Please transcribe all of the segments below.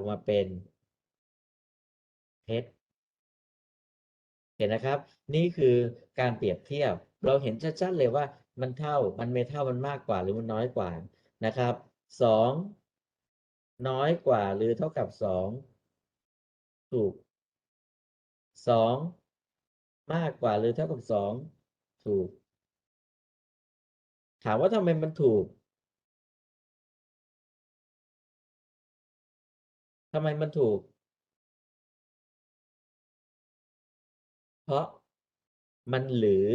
อกมาเป็นเท็จเห็นนะครับ นี่คือการเปรียบเทียบ เราเห็นชัดๆเลยว่ามันเท่ามันไม่เท่ามันมากกว่าหรือมันน้อยกว่านะครับสองน้อยกว่าหรือเท่ากับสองถูกสองมากกว่าหรือเท่ากับสองถูก ถามว่าทำไมมันถูก ทำไมมันถูก เพราะมันหรือ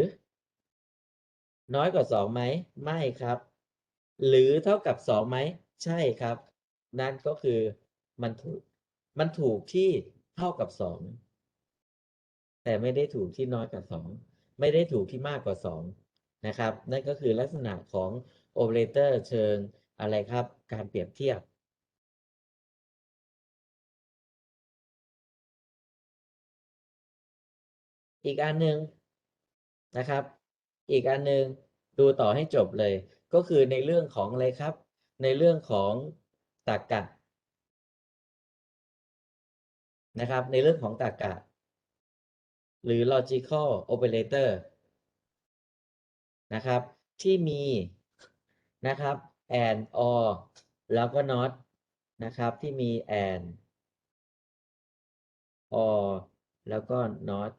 น้อยกว่าสองไหม ไม่ครับ หรือเท่ากับสองไหม ใช่ครับ นั่นก็คือมันถูก มันถูกที่เท่ากับสอง แต่ไม่ได้ถูกที่น้อยกว่าสอง ไม่ได้ถูกที่มากกว่าสองนะครับ นั่นก็คือลักษณะของโอเปอเรเตอร์เชิงอะไรครับ การเปรียบเทียบ อีกอันหนึ่งนะครับ อีกอันหนึ่งดูต่อให้จบเลย ก็คือในเรื่องของอะไรครับ ในเรื่องของตรรกะนะครับ ในเรื่องของตรรกะ หรือ logical operator นะครับ ที่มีนะครับ and or แล้วก็ not นะครับ ที่มี and or แล้วก็ not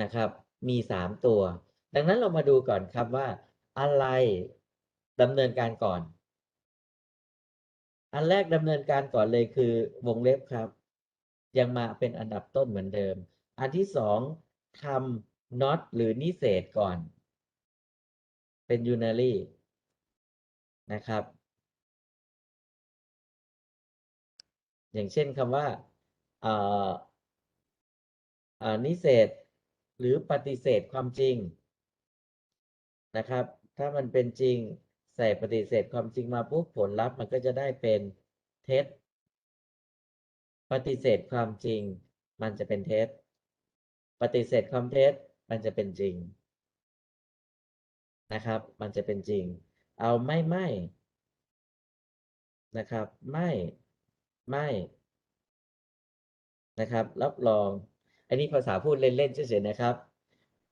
นะครับ มีสามตัว ดังนั้นเรามาดูก่อนครับว่า อะไรดำเนินการก่อน อันแรกดำเนินการก่อนเลยคือวงเล็บครับ ยังมาเป็นอันดับต้นเหมือนเดิม อันที่สองทำ not หรือนิเศษก่อน เป็น unary นะครับ อย่างเช่นคำว่าอ่าอ่านิเศษ หรือปฏิเสธความจริงนะครับ ถ้ามันเป็นจริงใส่ปฏิเสธความจริงมาปุ๊บผลลัพธ์มันก็จะได้เป็นเท็จ ปฏิเสธความจริง มันจะเป็นเท็จ ปฏิเสธความเท็จมันจะเป็นจริงนะครับ มันจะเป็นจริง เอาไม่ไม่นะครับ ไม่ไม่นะครับ รับรอง อันนี้ภาษาพูดเล่นๆเฉยๆนะครับ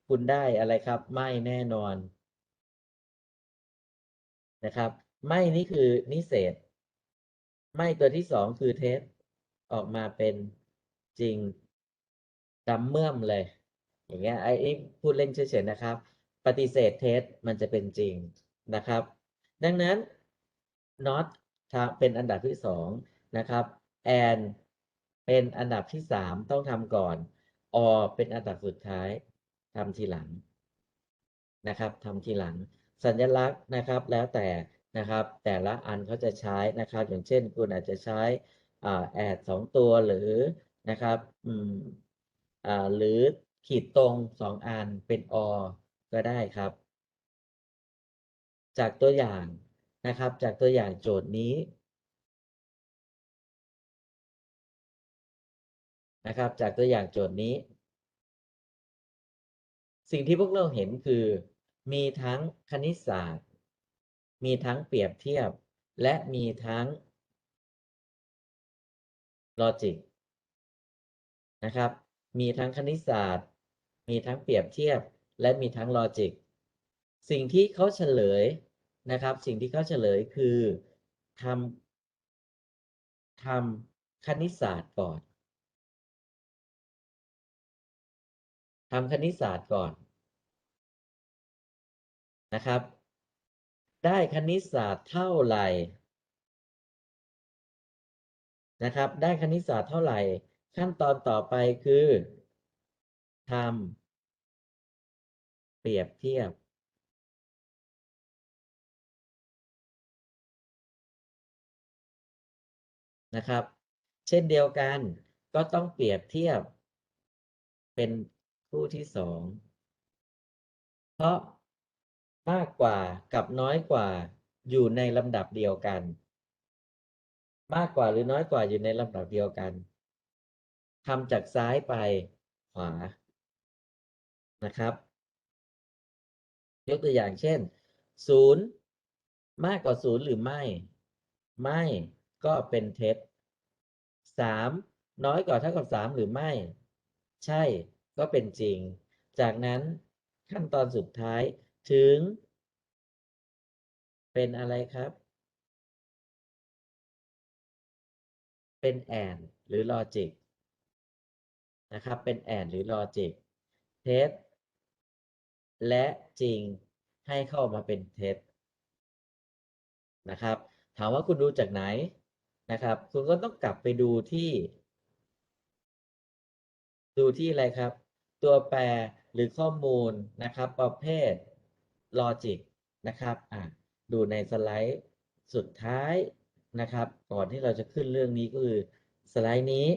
คุณได้อะไรครับ ไม่แน่นอนนะครับ ไม่นี่คือนิเศษ ไม่ตัวที่สองคือเท็จออกมาเป็นจริงดำเมื่อมเลย อย่างเงี้ยไอ้พูดเล่นเฉยๆนะครับ ปฏิเสธเท็จมันจะเป็นจริงนะครับ ดังนั้น not เป็นอันดับที่สองนะครับ and เป็นอันดับที่สามต้องทำก่อน or เป็นอันดับสุดท้ายทำทีหลังนะครับทำทีหลัง สัญลักษณ์นะครับแล้วแต่นะครับ แต่ละอันเขาจะใช้นะครับ อย่างเช่น คุณอาจจะใช้แอ่า add สองตัวหรือนะครับหรือขีดตรงสองอันเป็น or ก็ได้ครับ จากตัวอย่างนะครับ จากตัวอย่างโจทย์นี้ นะครับ จากตัวอย่างโจทย์นี้ สิ่งที่พวกเราเห็นคือ มีทั้งคณิตศาสตร์ มีทั้งเปรียบเทียบ และมีทั้งลอจิกนะครับ มีทั้งคณิตศาสตร์ มีทั้งเปรียบเทียบ และมีทั้งลอจิก สิ่งที่เขาเฉลยนะครับ สิ่งที่เขาเฉลยคือทำทำคณิตศาสตร์ก่อน ทำคณิตศาสตร์ก่อนนะครับ ได้คณิตศาสตร์เท่าไหร่นะครับ ได้คณิตศาสตร์เท่าไหร่ ขั้นตอนต่อไปคือทำเปรียบเทียบนะครับ เช่นเดียวกันก็ต้องเปรียบเทียบเป็น คู่ที่สอง เพราะมากกว่ากับน้อยกว่าอยู่ในลำดับเดียวกัน มากกว่าหรือน้อยกว่าอยู่ในลำดับเดียวกันทำจากซ้ายไปขวานะครับ ยกตัวอย่างเช่นศูนย์มากกว่าศูนย์หรือไม่ ไม่ก็เป็นเท็จสามน้อยกว่าเท่ากับสามหรือไม่ ใช่ ก็เป็นจริง จากนั้นขั้นตอนสุดท้ายถึง เป็นอะไรครับ เป็นแอนหรือลอจิกนะครับ เป็นแอนหรือลอจิกเท็จและจริงให้เข้ามาเป็นเท็จนะครับ ถามว่าคุณดูจากไหนนะครับ คุณก็ต้องกลับไปดูที่ ดูที่อะไรครับ ตัวแปรหรือข้อมูลนะครับ ประเภทลอจิกนะครับอะดูในสไลด์สุดท้ายนะครับ ก่อนที่เราจะขึ้นเรื่องนี้ก็คือสไลด์นี้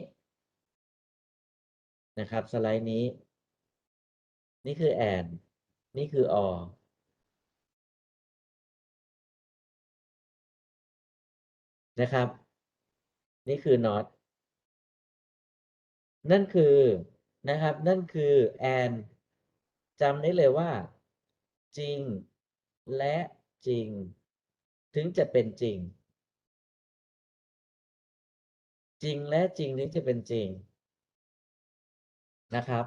นะครับสไลด์นี้ นี่คือแอนนี่คืออนะครับ นี่คือ not นั่นคือ นะครับ นั่นคือ and จำได้เลยว่า จริง และจริง ถึงจะเป็นจริง จริงและจริงถึงจะเป็นจริงนะครับ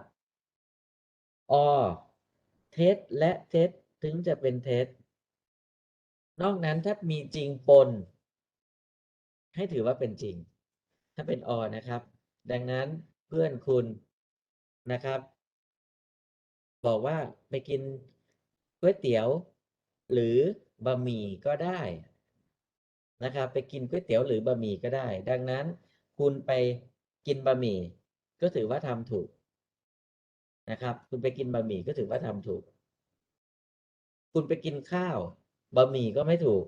or เท็จและเท็จถึงจะเป็นเท็จนอกนั้นถ้ามีจริงปน ให้ถือว่าเป็นจริง ถ้าเป็นอนะครับ ดังนั้นเพื่อนคุณ นะครับ บอกว่าไปกินก๋วยเตี๋ยว หรือบะหมี่ก็ได้นะครับ ไปกินก๋วยเตี๋ยวหรือบะหมี่ก็ได้ ดังนั้น คุณไปกินบะหมี่ ก็ถือว่าทำถูกนะครับ คุณไปกินบะหมี่ก็ถือว่าทำถูก คุณไปกินข้าวบะหมี่ก็ไม่ถูก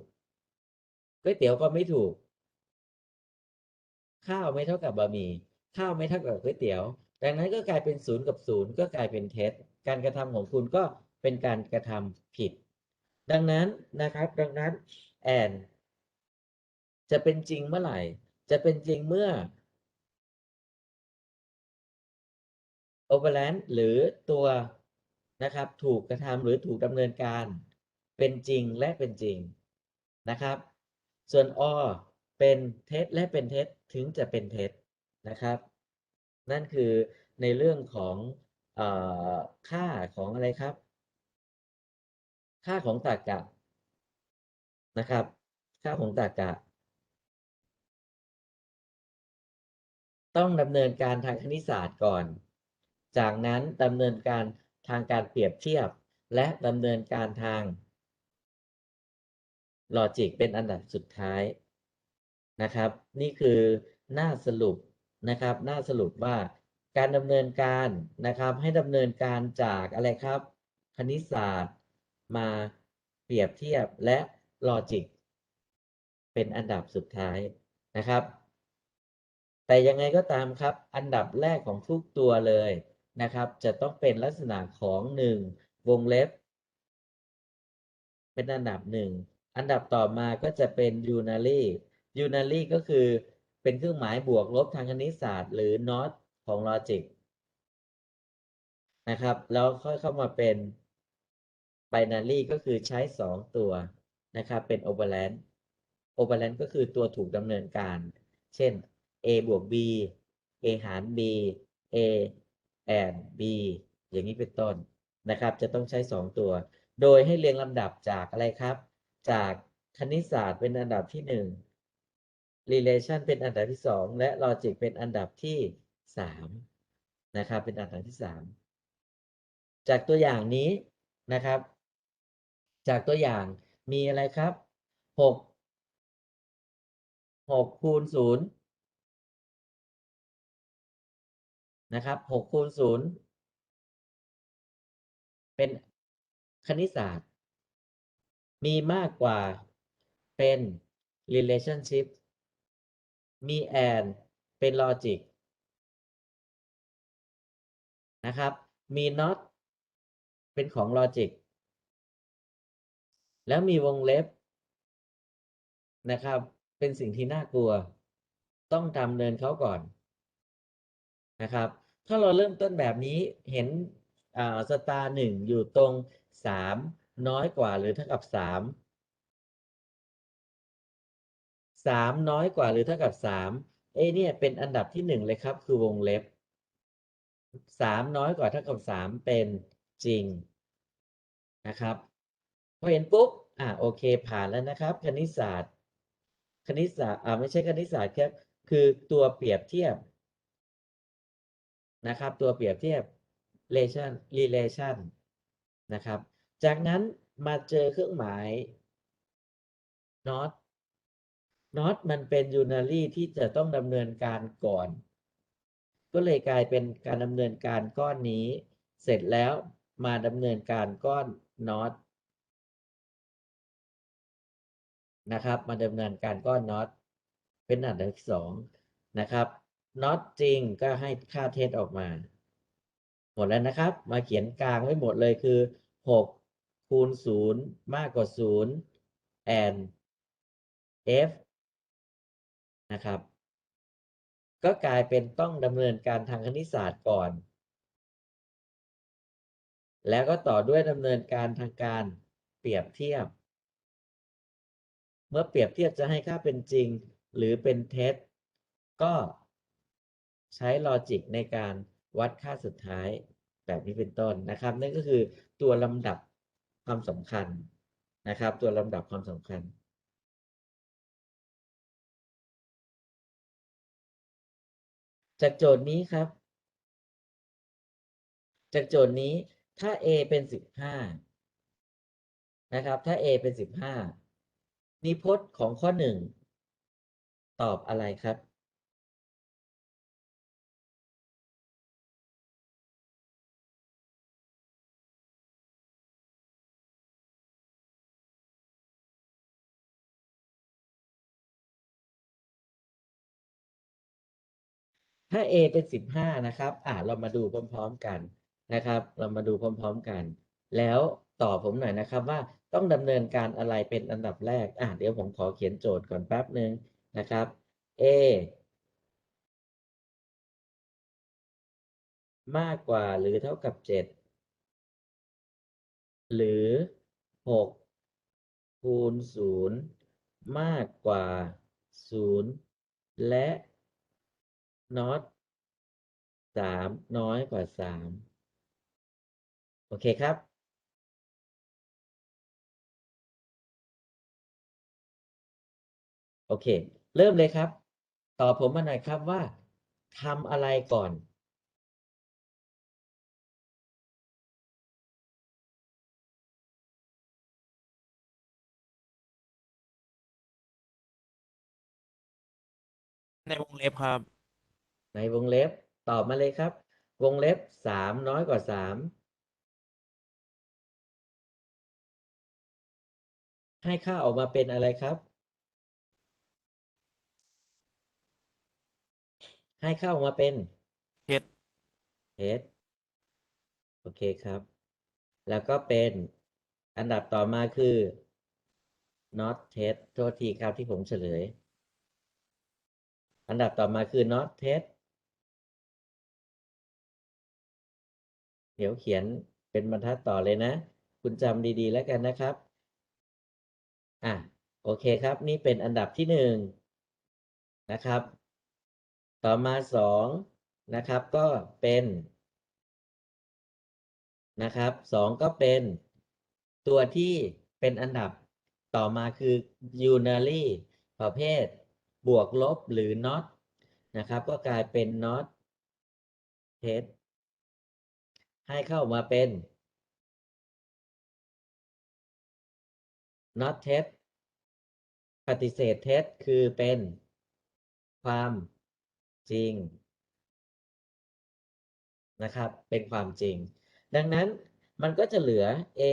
ก๋วยเตี๋ยวก็ไม่ถูก ข้าวไม่เท่ากับบะหมี่ข้าวไม่เท่ากับก๋วยเตี๋ยว ดังนั้นก็กลายเป็นศูนย์กับศูนย์ก็กลายเป็นเท็จการกระทำของคุณก็เป็นการกระทำผิด ดังนั้นนะครับ ดังนั้นแอนจะเป็นจริงเมื่อไหร่ จะเป็นจริงเมื่อ overland หรือตัวนะครับ ถูกกระทำหรือถูกดำเนินการเป็นจริงและเป็นจริงนะครับ ส่วน or เป็นเท็จและเป็นเท็จถึงจะเป็นเท็จนะครับ นั่นคือในเรื่องของอค่าของอะไรครับ ค่าของตรรกะนะครับ ค่าของตรรกะ ต้องดำเนินการทางคณิตศาสตร์ก่อน จากนั้นดำเนินการทางการเปรียบเทียบ และดำเนินการทางลอจิกเป็นอันดับสุดท้ายนะครับ นี่คือหน้าสรุป นะครับน้าสรุปว่าการดำเนินการนะครับ ให้ดำเนินการจากอะไรครับ คณิตศาสตร์มาเปรียบเทียบและลอจิกเป็นอันดับสุดท้ายนะครับ แต่ยังไงก็ตามครับ อันดับแรกของทุกตัวเลยนะครับ จะต้องเป็นลักษณะของ 1 วงเล็บ เป็นอันดับหนึ่งอันดับต่อมาก็จะเป็น unary unary ก็คือ เป็นเครื่องหมายบวกลบทางคณิตศาสตร์ หรือ not ของ logic นะครับ แล้วค่อยเข้ามาเป็น binary ก็คือใช้ 2 ตัวนะครับ เป็น operand operand ก็คือตัวถูกดำเนินการ เช่น a บวก b a หาร b a and b อย่างนี้เป็นต้นนะครับ จะต้องใช้ 2 ตัว โดยให้เรียงลำดับจากอะไรครับ จากคณิตศาสตร์เป็นอันดับที่ 1 relation เป็นอันดับที่ 2 และ logic เป็นอันดับที่ 3 นะครับ เป็นอันดับที่ 3 จากตัวอย่างนี้นะครับ จากตัวอย่างมีอะไรครับ 6 6คูณ0นะครับ6คูณ0เป็นคณิตศาสตร์ มีมากกว่าเป็น relationship มี and เป็น logic นะครับ มี not เป็นของ logic แล้วมีวงเล็บนะครับ เป็นสิ่งที่น่ากลัว ต้องทำเนินเขาก่อนนะครับ ถ้าเราเริ่มต้นแบบนี้เห็นสตาร์หนึ่งอยู่ตรงสามน้อยกว่าหรือเท่ากับส สามน้อยกว่าหรือเท่ากับสาม A เนี่ยเป็นอันดับที่หนึ่งเลยครับ คือวงเล็บสามน้อยกว่าเท่ากับสามเป็นจริงนะครับพอเห็นปุ๊บอ่าโอเคผ่านแล้วนะครับ คณิตศาสตร์ คณิตศาสตร์อ่าไม่ใช่คณิตศาสตร์ครับคือตัวเปรียบเทียบนะครับ ตัวเปรียบเทียบ relation relation นะครับ จากนั้นมาเจอเครื่องหมาย not not มันเป็น unary ที่จะต้องดำเนินการก่อน ก็เลยกลายเป็นการดำเนินการก้อนนี้ เสร็จแล้วมาดำเนินการก้อน not นะครับ มาดำเนินการก้อน not เป็นอันดับสองนะครับ not จริงก็ให้ค่าเท็จออกมา หมดแล้วนะครับ มาเขียนกลางไว้หมดเลยคือ6คูณ0มากกว่า0 and f นะครับ ก็กลายเป็นต้องดำเนินการทางคณิตศาสตร์ก่อน แล้วก็ต่อด้วยดำเนินการทางการเปรียบเทียบ เมื่อเปรียบเทียบจะให้ค่าเป็นจริงหรือเป็นเท็จ ก็ใช้ลอจิกในการวัดค่าสุดท้ายแบบนี้เป็นต้นนะครับ นั่นก็คือตัวลำดับความสำคัญนะครับ ตัวลำดับความสำคัญ จากโจทย์นี้ครับ จากโจทย์นี้ถ้า a เป็นสิบห้านะครับ ถ้า a เป็นสิบห้านิพจน์ของข้อหนึ่งตอบอะไรครับ ถ้า a เป็นสิบห้านะครับ อ่าเรามาดูพร้อมๆกันนะครับ เรามาดูพร้อมๆกัน แล้วตอบผมหน่อยนะครับว่าต้องดำเนินการอะไรเป็นอันดับแรก อ่าเดี๋ยวผมขอเขียนโจทย์ก่อนแป๊บหนึ่งนะครับ a มากกว่าหรือเท่ากับเจ็ดหรือหกคูณศูนย์มากกว่าศูนย์และ not สามน้อยกว่าสามโอเคครับ โอเค เริ่มเลยครับ ตอบผมมาหน่อยครับว่าทำอะไรก่อน ในวงเล็บครับ ในวงเล็บตอบมาเลยครับ วงเล็บสามน้อยกว่าสามให้ค่าออกมาเป็นอะไรครับ ให้ค่าออกมาเป็นเท็จเ s โอเคครับ แล้วก็เป็นอันดับต่อมาคือ not test โทษทีครับที่ผมเฉลย อันดับต่อมาคือ not test เดี๋ยวเขียนเป็นบรรทัดต่อเลยนะ คุณจำดีๆแล้วกันนะครับ อะโอเคครับ นี่เป็นอันดับที่หนึ่งนะครับ ต่อมาสองนะครับก็เป็นนะครับสองก็เป็นตัวที่เป็นอันดับต่อมาคือ unary ประเภท บวกลบหรือ not นะครับ ก็กลายเป็น not test ให้เข้ามาเป็น not test ปฏิเสธ test คือเป็นความจริงนะครับ เป็นความจริง ดังนั้นมันก็จะเหลือ a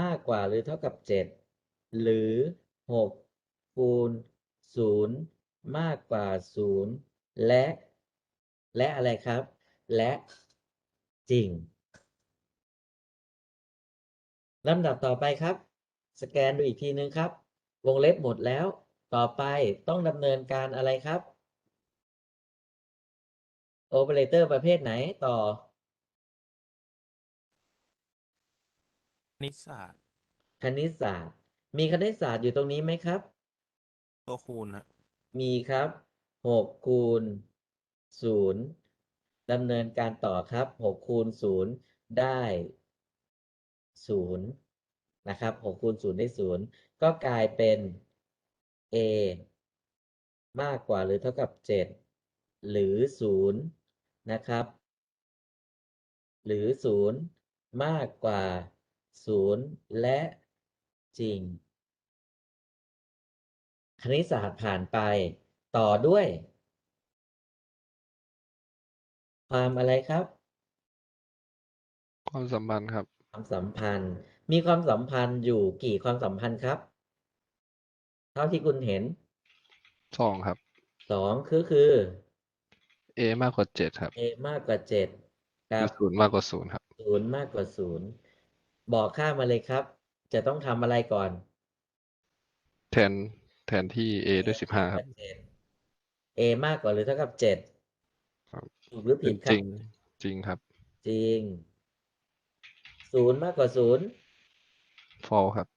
มากกว่าหรือเท่ากับ 7 หรือ 6 คูณ 0 มากกว่า 0 และ และอะไรครับ และ จริงลำดับต่อไปครับ สแกนดูอีกทีนึงครับ วงเล็บหมดแล้ว ต่อไปต้องดำเนินการอะไรครับโอเปอเรเตอร์ประเภทไหนต่อนิสศาสตร์คณิตศาสตร์ มีคณิตศาสตร์อยู่ตรงนี้ไหมครับตัวคูณนะมีครับหกคูณศูนย์ ดำเนินการต่อครับหกคูณศูนย์ได้ศูนะครับหกคูณศูนย์ได้ศูนย์ก็กลายเป็น a มากกว่าหรือเท่ากับเจ็ดหรือศูนะครับ หรือศูนย์มากกว่าศูนย์และจริง คณิตศาสตร์ผ่านไปต่อด้วย ความอะไรครับ ความสัมพันธ์ครับ ความสัมพันธ์ มีความสัมพันธ์อยู่กี่ความสัมพันธ์ครับ เท่าที่คุณเห็นสองครับ สองคือคือ a มากกว่าเจ็ดครับ a มากกว่าเจ็ดหกัรือบศูนย์มากกว่าศูนย์ครับศูนย์มากกว่าศูนย์บอกค่ามาเลยครับ จะต้องทำอะไรก่อน แทนแทนที่ a ด้วยสิบห้าครับเจ็ด a มากกว่าหรือเท่ากับเจ็ดครับ ถูกหรือผิดคจรัริบ ง จริงครับ จริงศูนย์มากกว่าศูนย์ fall ครับ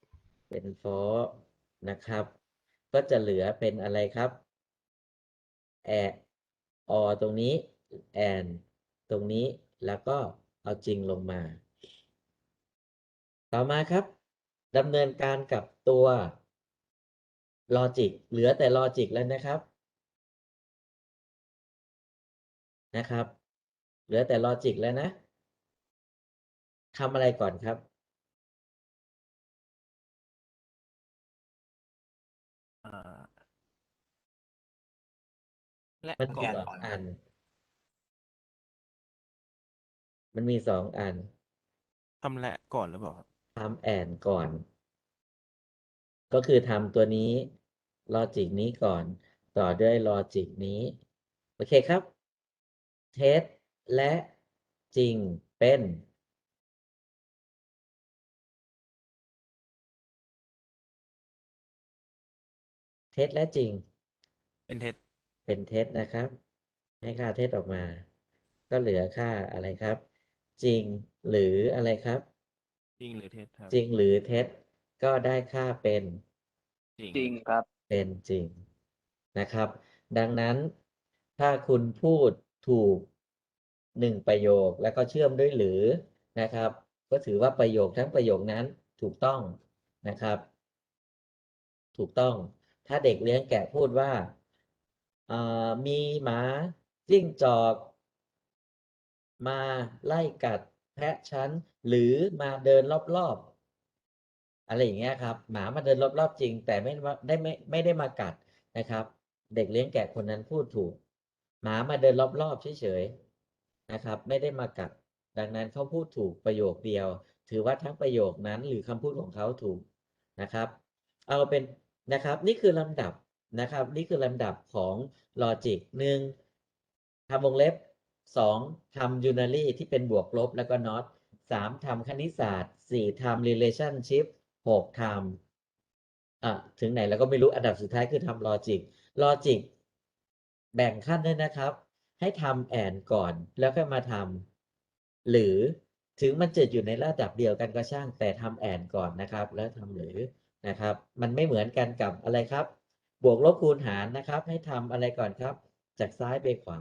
เป็นฟอนะครับ ก็จะเหลือเป็นอะไรครับแออตรงนี้แอนตรงนี้แล้วก็เอาจริงลงมา ต่อมาครับดำเนินการกับตัวลอจิกเหลือแต่ลอจิกแล้วนะครับ นะครับ เหลือแต่ลอจิกแล้วนะทำอะไรก่อนครับอ่าและมันมีก่อนสองก่อนอัน มันมีสองอันทำและก่อนหรือเปล่าครับทำแอนก่อน ก็คือทำตัวนี้ลอจิกนี้ก่อน ต่อด้วยลอจิกนี้ โอเคครับ เท็จ และจริงเป็นเท็จและจริง เป็นเท็จ เป็นเท็จนะครับ ให้ค่าเท็จออกมา ก็เหลือค่าอะไรครับ จริงหรืออะไรครับ จริงหรือเท็จครับ จริงหรือเท็จก็ได้ค่าเป็นจริงจริงครับ เป็นจริงนะครับ ดังนั้นถ้าคุณพูด ถูกหนึ่งประโยคแล้วก็เชื่อมด้วยหรือนะครับ ก็ถือว่าประโยคทั้งประโยคนั้นถูกต้องนะครับ ถูกต้อง ถ้าเด็กเลี้ยงแกะพูดว่าามีหมาจิ้งจอกมาไล่กัดแพะฉันหรือมาเดินรอบๆอะไรอย่างเงี้ยครับ หมามาเดินรอบๆจริง แต่ไม่ได้ไม่ไม่ได้มากัดนะครับ เด็กเลี้ยงแกะคนนั้นพูดถูก มามาเดินรอบๆเฉยๆนะครับ ไม่ได้มากัด ดังนั้นเขาพูดถูกประโยคเดียว ถือว่าทั้งประโยคนั้นหรือคำพูดของเขาถูกนะครับ เอาเป็นนะครับนี่คือลำดับนะครับ นี่คือลำดับของลอจิกหนึ่งทำวงเล็บสองทำยูนารีที่เป็นบวกลบแล้วก็น็อตสามทำคณิตศาสตร์สี่ทำ relationship หกทำอะถึงไหนแล้วก็ไม่รู้อันดับสุดท้ายคือทำลอจิกลอจิก แบ่งขั้นด้วยนะครับ ให้ทำแอนก่อนแล้วค่อยมาทำหรือถึงมันจะอยู่ในระดับเดียวกันก็ช่างแต่ทำแอนก่อนนะครับ แล้วทำหรือนะครับ มันไม่เหมือนกันกับอะไรครับ บวกลบคูณหารนะครับ ให้ทำอะไรก่อนครับ จากซ้ายไปขวา